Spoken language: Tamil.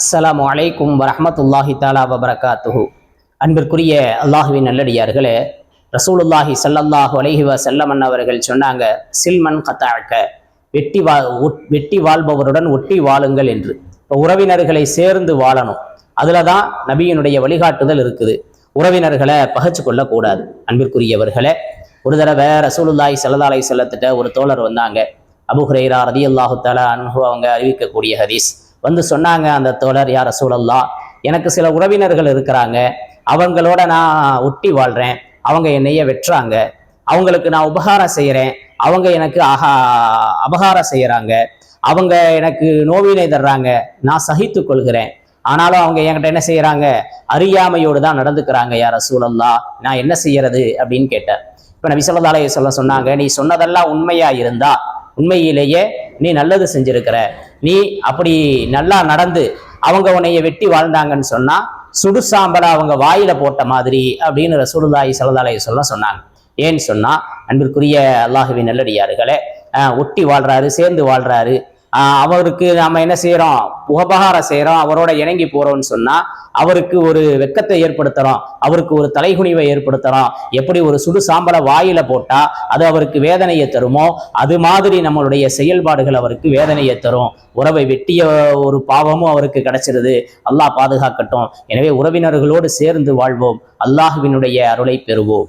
அஸ்லாம் வலைக்கும் வரமத்துல்லாஹி தாலா வபரகாத்துஹு. அன்பிற்குரிய அல்லாஹுவின் நல்லடியார்களே ரசூலுல்லாஹி சல்லல்லாஹு அலைஹி வஸல்லம் அவர்கள் சொன்னாங்க சில்மன் கத்தாக்க வெட்டி வா ஒட்- வெட்டி வாழ்பவருடன் ஒட்டி வாழுங்கள் என்று. இப்போ உறவினர்களை சேர்ந்து வாழணும். அதில் தான் நபியினுடைய வழிகாட்டுதல் இருக்குது. உறவினர்களை பகைச்சு கொள்ளக்கூடாது அன்பிற்குரியவர்களே. ஒரு தடவை ரசூலுல்லாஹி ஸல்லல்லாஹு அலைஹி செல்லத்திட்ட ஒரு தோழர் வந்தாங்க அபு ரதி அல்லாஹு தலா அன்ஹு அவங்க அறிவிக்கக்கூடிய ஹதீஸ். வந்து சொன்னாங்க அந்த தோழர் யார் சூழல்லா எனக்கு சில உறவினர்கள் இருக்கிறாங்க. அவங்களோட நான் ஒட்டி வாழ்கிறேன் அவங்க என்னைய வெட்டுறாங்க அவங்களுக்கு நான் உபகாரம் செய்கிறேன் அவங்க எனக்கு ஆஹா அபகாரம் செய்கிறாங்க அவங்க எனக்கு நோவினை தர்றாங்க. நான் சகித்து கொள்கிறேன். ஆனாலும் அவங்க என்கிட்ட என்ன செய்கிறாங்க அறியாமையோடு தான் நடந்துக்கிறாங்க. யார் சூழல்லா நான் என்ன செய்யறது? அப்படின்னு கேட்டேன் இப்போ நபி ஸல்லல்லாஹு சொல்ல சொன்னாங்க நீ சொன்னதெல்லாம் உண்மையா இருந்தா உண்மையிலேயே நீ நல்லது செஞ்சிருக்கிற. நீ அப்படி நல்லா நடந்து அவங்க உன்னைய வெட்டி வாழ்ந்தாங்கன்னு சொன்னா சுடுசாம்பலை அவங்க வாயில போட்ட மாதிரி அப்படின்னு ரசூலுல்லாஹி சலதாலய சொல்ல சொன்னாங்க. ஏன்னு சொன்னா அன்பிற்குரிய அல்லாஹுவின் நல்லடியார்களே ஒட்டி வாழ்றாரு சேர்ந்து வாழ்றாரு. அவருக்கு நாம என்ன செய்யறோம் உபகாரம் செய்யறோம் அவரோட இணங்கி போறோம்னு சொன்னா அவருக்கு ஒரு வெக்கத்தை ஏற்படுத்துறோம். அவருக்கு ஒரு தலைகுனிவை ஏற்படுத்துறோம். எப்படி ஒரு சுடு சாம்பலை வாயில போட்டா அது அவருக்கு வேதனையை தருமோ? அது மாதிரி நம்மளுடைய செயல்பாடுகள் அவருக்கு வேதனையை தரும். உறவை வெட்டிய ஒரு பாவமும் அவருக்கு கிடைச்சிருது. அல்லாஹ் பாதுகாக்கட்டும். எனவே உறவினர்களோடு சேர்ந்து வாழ்வோம். அல்லாஹுவினுடைய அருளை பெறுவோம்.